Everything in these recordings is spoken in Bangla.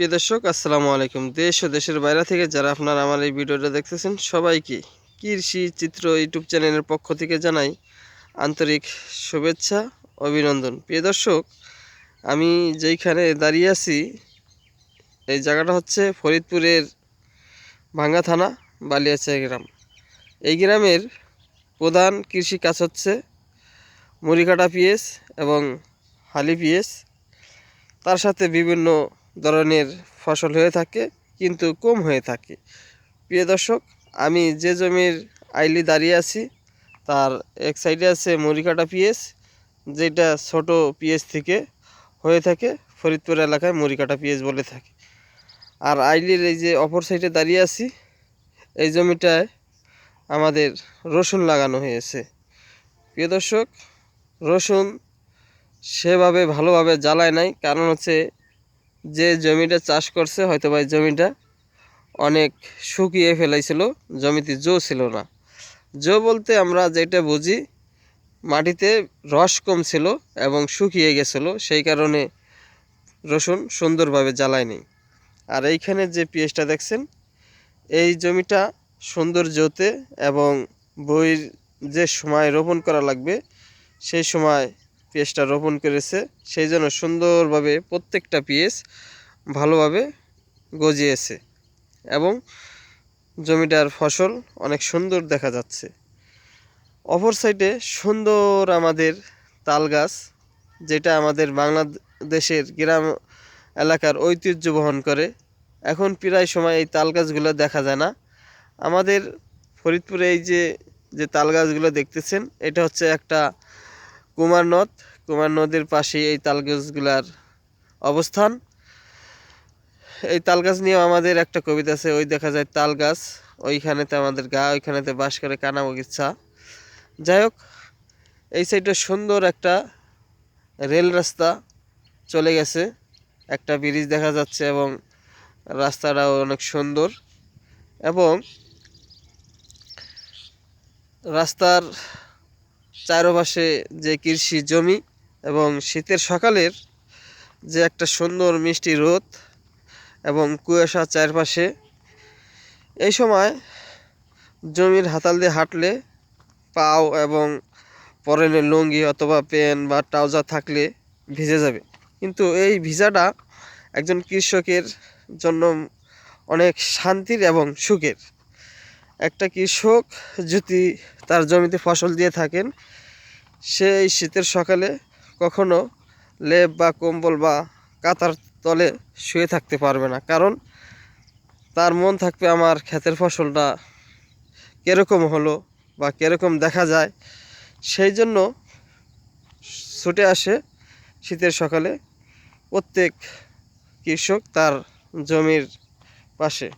প্রিয় দর্শক, আসসালামু আলাইকুম। দেশ ও দেশের বাইরে থেকে যারা আপনারা আমার এই ভিডিওটা দেখতেছেন, সবাইকে কৃষি চিত্র ইউটিউব চ্যানেলের পক্ষ থেকে জানাই আন্তরিক শুভেচ্ছা, অভিনন্দন। প্রিয় দর্শক, আমি যেইখানে দাঁড়িয়ে আছি, এই জায়গাটা হচ্ছে ফরিদপুরের ভাঙ্গা থানা, বালিয়াচা গ্রাম। এই গ্রামের প্রধান কৃষি কাজ হচ্ছে মুড়িকাটা পিএস এবং হালি পিএস। তার সাথে বিভিন্ন ধরনের ফসল হয়ে থাকে, কিন্তু কম হয়ে থাকে। প্রিয় দর্শক, আমি যে জমির আইলি দাঁড়িয়ে আছি, তার এক সাইডে আছে মরিকাটা পিএস, যেটা ছোট পিএস থেকে হয়ে থাকে, ফরিদপুর এলাকায় মরিকাটা পিএস বলে থাকে। আর আইলির এই যে অপর সাইডে দাঁড়িয়ে আছি, এই জমিটায় আমাদের রসুন লাগানো হয়েছে। প্রিয় দর্শক, রসুন সেভাবে ভালোভাবে জ্বালায় নাই, কারণ হচ্ছে যে জমিটা চাষ করছে হয়তো বা জমিটা অনেক শুকিয়ে ফেলাইছিল, জমিতে জো ছিল না। জো বলতে আমরা যেটা বুঝি, মাটিতে রস কম ছিল এবং শুকিয়ে গেছিল, সেই কারণে রসুন সুন্দরভাবে জ্বালায়নি। আর এইখানে যে পিএসটা দেখছেন, এই জমিটা সৌন্দর্যতে এবং বইয়ের যে সময় রোপণ করা লাগবে, সেই সময় পিএসটা রোপণ করেছে, সেই জন্য সুন্দরভাবে প্রত্যেকটা পিএস ভালোভাবে গজিয়েছে এবং জমিটার ফসল অনেক সুন্দর দেখা যাচ্ছে। অপর সাইডে সুন্দর আমাদের তাল গাছ, যেটা আমাদের বাংলাদেশের গ্রাম এলাকার ঐতিহ্য বহন করে। এখন প্রায় সময় এই তাল গাছগুলো দেখা যায় না। আমাদের ফরিদপুরে এই যে যে তাল গাছগুলো দেখতেছেন, এটা হচ্ছে একটা কুমার নদ, কুমার নদীর পাশে এই তালগাছগুলার অবস্থান। এই তাল গাছ নিয়েও আমাদের একটা কবিতা আছে, ওই দেখা যায় তাল গাছ, ওইখানেতে আমাদের গা, ওইখানেতে বাস করে কানা বগিচ্ছা যাই হোক, এই সাইডে সুন্দর একটা রেল রাস্তা চলে গেছে। একটা ব্রিজ দেখা যাচ্ছে এবং রাস্তাটাও অনেক সুন্দর এবং রাস্তার চারপাশে যে কৃষি জমি এবং শীতের সকালের যে একটা সুন্দর মিষ্টি রোদ এবং কুয়াশা চারপাশে, এই সময় জমির হাতাল দিয়ে হাঁটলে পাও এবং পরনে লুঙ্গি অথবা প্যান্ট বা ট্রাউজার থাকলে ভিজে যাবে। কিন্তু এই ভিজাটা একজন কৃষকের জন্য অনেক শান্তির এবং সুখের। একটা কৃষক যদি তার জমিতে ফসল দিয়ে থাকেন সে এই শীতের সকালে কখনো লেপ বা কম্বল বা কাতার তলে শুয়ে থাকতে পারবে না। কারণ তার মন থাকবে আমার ক্ষেতের ফসলটা কীরকম হলো বা কীরকম দেখা যায়। সেই জন্য ছুটে আসে শীতের সকালে প্রত্যেক কৃষক তার জমির পাশে।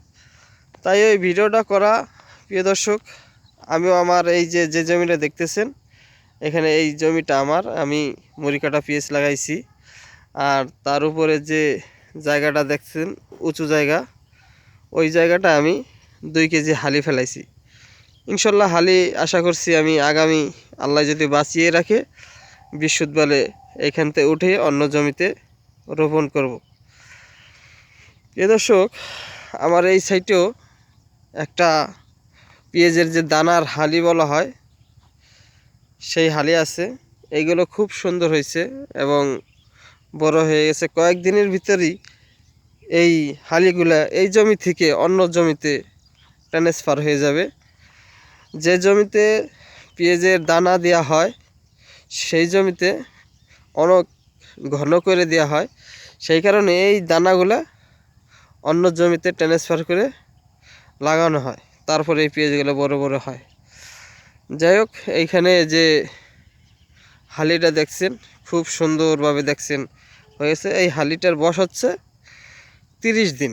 তাই ওই ভিডিওটা করা, প্রিয় দর্শক, আমিও আমার এই যে যে জমিটা দেখতেছেন এখানে এই জমিটা আমার, আমি মুড়িকাটা পিএস লাগাইছি। আর তার উপরে যে জায়গাটা দেখছেন, উঁচু জায়গা, ওই জায়গাটা আমি দুই কেজি হালি ফেলাইছি। ইনশাল্লাহ হালি আশা করছি আমি আগামী আল্লাহ যদি বাঁচিয়ে রাখে, বৃহস্পতিবারে এখান থেকে উঠে অন্য জমিতে রোপণ করব। এ দর্শক, আমার এই সাইটেও একটা পেঁয়াজের যে দানার হালি বলা হয় সেই হালি আছে। এইগুলো খুব সুন্দর হয়েছে এবং বড় হয়ে গেছে। কয়েকদিনের ভিতরেই এই হালিগুলা এই জমি থেকে অন্য জমিতে ট্রান্সফার হয়ে যাবে। যে জমিতে পেঁয়াজের দানা দেওয়া হয়, সেই জমিতে অনেক ঘন করে দেওয়া হয়। সেই কারণে এই দানাগুলা অন্য জমিতে ট্রান্সফার করে লাগানো হয়। তারপরে এই পেঁয়াজগুলো বড় বড় হয়। যাই হোক, এইখানে যে হালিটা দেখছেন, খুব সুন্দরভাবে দেখছেন, হয়েছে। এই হালিটার বস হচ্ছে তিরিশ দিন।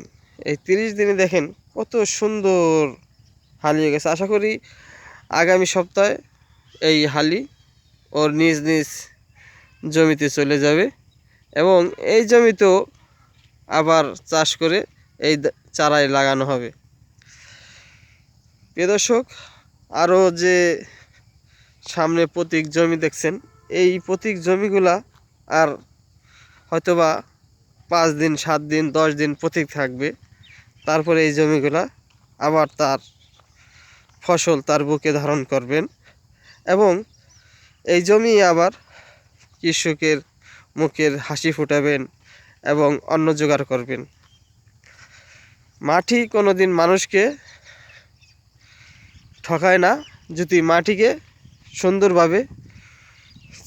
এই তিরিশ দিনে দেখেন কত সুন্দর হালি হয়ে গেছে। আশা করি আগামী সপ্তাহে এই হালি ওর নিজ নিজ জমিতে চলে যাবে এবং এই জমিতেও আবার চাষ করে এই চারায় লাগানো হবে। প্রিয় দর্শক আরও যে সামনে প্রতীক জমি দেখছেন, এই প্রতীক জমিগুলা আর হয়তোবা পাঁচ দিন, সাত দিন, দশ দিন প্রতীক থাকবে। তারপরে এই জমিগুলা আবার তার ফসল তার বুকে ধারণ করবেন এবং এই জমি আবার কৃষকের মুখের হাসি ফুটাবেন এবং অন্ন জোগাড় করবেন। মাটি কোনোদিন মানুষকে ঠকায় না যদি মাটিকে সুন্দরভাবে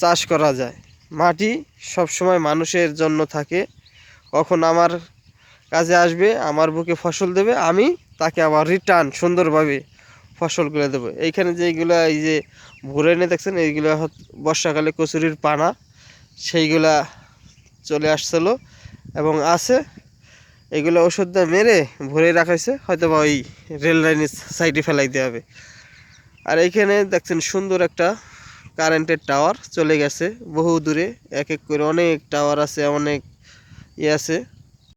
চাষ করা যায়। মাটি সব সময় মানুষের জন্য থাকে। কখন আমার কাজে আসবে, আমার বুকে ফসল দেবে, আমি তাকে আবার রিটার্ন সুন্দরভাবে ফসলগুলো দেবো। এইখানে যেইগুলো এই যে ভরে এনে দেখছেন, এইগুলো বর্ষাকালে কচুরির পানা, সেইগুলা চলে আসছিল এবং আছে। এগুলো ওষুধ দিয়ে মেরে ভরে রাখা হয়েছে হয়তো বা ওই রেল লাইনের সাইডে ফেলাইতে হবে। আর এইখানে দেখছেন সুন্দর একটা কারেন্টের টাওয়ার চলে গেছে বহু দূরে এক এক করে অনেক টাওয়ার আছে, অনেক ইয়ে আছে।